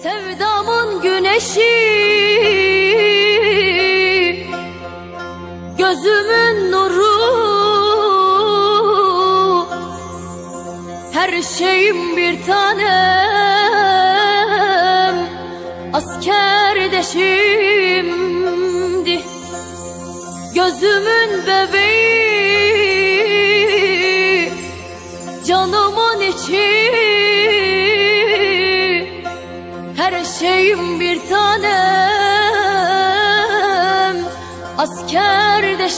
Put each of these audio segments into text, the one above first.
Sevdamın güneşi Gözümün nuru Her şeyim bir tanem Askerdeşimdi Gözümün bebeği Canımın içi Yüreğim bir tanem Asker de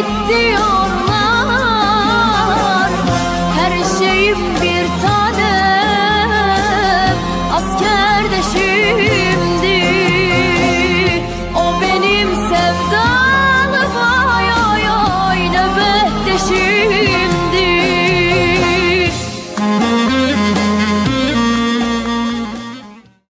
ettim